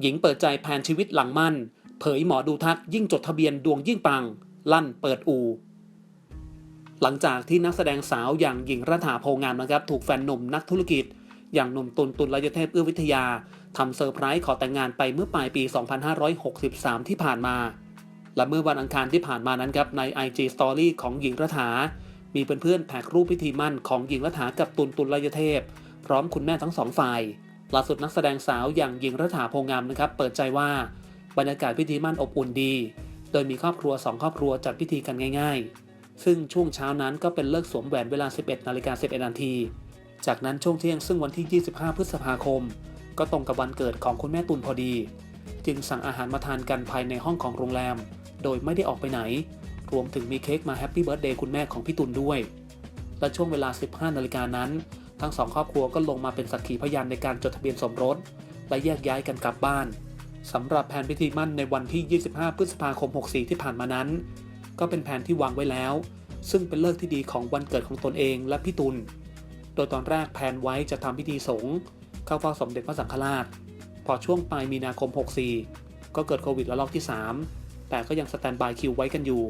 หญิงเปิดใจแผนชีวิตหลังมั่น เผยหมอดูทักยิ่งจดทะเบียนดวงยิ่งปัง ลั่นเปิดอูหลังจากที่นักแสดงสาวอย่างหญิงรัฐาโพงามนะครับ ถูกแฟนหนุ่มนักธุรกิจ อย่างหนุ่มตุลตุลยเทพเอื้อวิทยาทำเซอร์ไพรส์ขอแต่งงานไปเมื่อปลายปี 2563 ที่ผ่านมา และเมื่อวันอังคารที่ผ่านมานั้นครับใน IG Story ของหญิงรัฐา มีเพื่อนๆแท็กรูปพิธีมั่นของหญิงรัฐากับตุลตุลยเทพ พร้อมคุณแม่ทั้งสองฝ่าย ล่าสุดนักแสดงสาวอย่างหญิงรัฐาโพงามนะครับ เปิดใจว่าบรรยากาศพิธีมั่นอบอุ่นดี โดยมีครอบครัวสองครอบครัวจัดพิธีกันง่ายๆ ซึ่งช่วงเช้านั้นก็เป็นเลิกสวมแหวนเวลา 11นาฬิกา11นาที จากนั้นช่วงเที่ยงซึ่งวันที่ 25 พฤษภาคม ก็ตรงกับวันเกิดของคุณแม่ตุลพอดี จึงสั่งอาหารมาทานกันภายในห้องของโรงแรม โดยไม่ได้ออกไปไหน รวมถึงมีเค้กมาแฮปปี้เบิร์ดเดย์คุณแม่ของพี่ตุลด้วย และช่วงเวลา 15นาฬิกานั้น ทั้งสองครอบครัวก็ลงมาเป็นสักขีพยานในการจดทะเบียนสมรส และแยกย้ายกันกลับบ้านสำหรับแผนพิธีมั่นในวันที่ 25 พฤษภาคม 64 ที่ผ่านมานั้น ก็เป็นแผนที่วางไว้แล้ว ซึ่งเป็นเลิกที่ดีของวันเกิดของตนเองและพี่ตุลโดยตอนแรกแผนไว้จะทำพิธีสงฆ์เข้าเฝ้าสมเด็จพระสังฆราช พอช่วงปลายมีนาคม 64 ก็เกิดโควิดระลอกที่ 3 แต่ก็ยังสแตนบายคิวไว้กันอยู่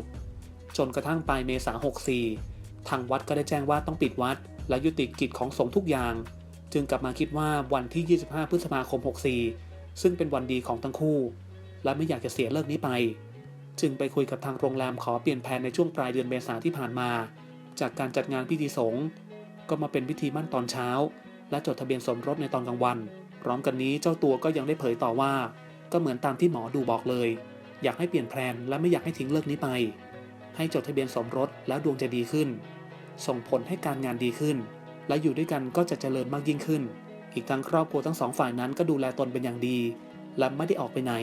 จนกระทั่งปลายเมษา64 ทางวัดก็ได้แจ้งว่าต้องปิดวัด และยุติกิจของสงฆ์ทุกอย่าง จึงกลับมาคิดว่าวันที่ 25 พฤษภาคม 64 ซึ่งเป็นวันดีของทั้งคู่ และไม่อยากจะเสียเลิกนี้ไป จึงไปคุยกับทางโรงแรมขอเปลี่ยนแผนในช่วงปลายเดือนเมษาที่ผ่านมา จากการจัดงานพิธีสงฆ์ก็มาเป็นพิธีมั่นตอนเช้า และจดทะเบียนสมรสในตอนกลางวัน พร้อมกันนี้เจ้าตัวก็ยังได้เผยต่อว่า ก็เหมือนตามที่หมอดูบอกเลย อยากให้เปลี่ยนแผนและไม่อยากให้ทิ้งเลิกนี้ไป ให้จดทะเบียนสมรสแล้วดวงจะดีขึ้น ส่งผลให้การงานดีขึ้น และอยู่ด้วยกันก็จะเจริญมากยิ่งขึ้น อีกทั้งครอบครัวทั้งสองฝ่ายนั้นก็ดูแลตนเป็นอย่างดี และไม่ได้ออกไปไหน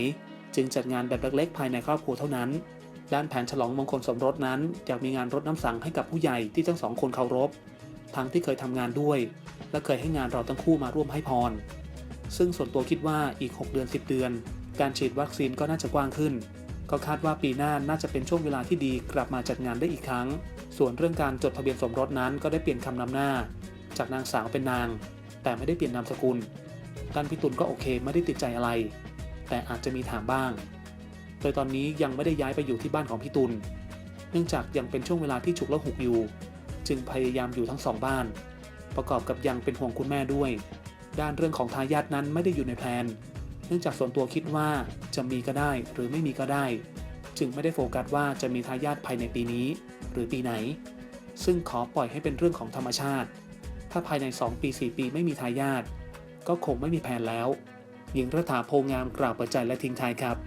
จึงจัดงานแบบเล็กๆ ภายในครอบครัวเท่านั้น ด้านแผนฉลองมงคลสมรสนั้นอยากมีงานรดน้ำสังให้กับผู้ใหญ่ที่ทั้งสองคนเคารพ ทั้งที่เคยทำงานด้วย และเคยให้งานเราทั้งคู่มาร่วมให้พร ซึ่งส่วนตัวคิดว่าอีก 6 เดือน 10 เดือน การฉีดวัคซีนก็น่าจะกว้างขึ้น ก็คาดว่าปีหน้าน่าจะเป็นช่วงเวลาที่ดีกลับมาจัดงานได้อีกครั้ง ส่วนเรื่องการจดทะเบียนสมรสนั้นก็ได้เปลี่ยนคำนำหน้า จากนางสาวเป็นนาง แต่ไม่ได้เปลี่ยนนามสกุลด้านพี่ตุลก็โอเคไม่ได้ติดใจอะไร แต่อาจจะมีถามบ้าง โดยตอนนี้ยังไม่ได้ย้ายไปอยู่ที่บ้านของพี่ตุลเนื่องจากยังเป็นช่วงเวลาที่ฉุกและหุกอยู่ จึงพยายามอยู่ทั้งสองบ้าน ประกอบกับยังเป็นห่วงคุณแม่ด้วย ด้านเรื่องของทายาทนั้นไม่ได้อยู่ในแพลนเนื่องจากส่วนตัวคิดว่าจะมีก็ได้หรือไม่มีก็ได้ จึงไม่ได้โฟกัสว่าจะมีทายาทภายในปีนี้ หรือปีไหน ซึ่งขอปล่อยให้เป็นเรื่องของธรรมชาติ ถ้าภายใน 2 ปี 4 ปีไม่มีทายาทก็คงไม่มีแผนแล้ว หญิงรัฐาโพงามกล่าวเปิดใจและทิ้งท้ายครับ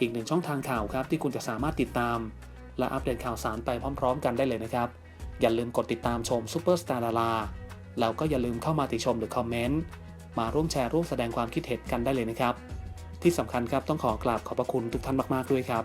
อีกหนึ่งช่องทางข่าวครับที่คุณจะสามารถติดตาม และอัปเดตข่าวสารไปพร้อม ๆ กันได้เลยนะครับ อย่าลืมกดติดตามชมซูเปอร์สตาร์ดาราแล้วก็อย่าลืมเข้ามาติชมหรือคอมเมนต์มาร่วมแชร์ร่วมแสดงความคิดเห็นกันได้เลยนะครับ ที่สำคัญครับต้องขอกราบขอบพระคุณทุกท่านมาก ๆ ด้วยครับ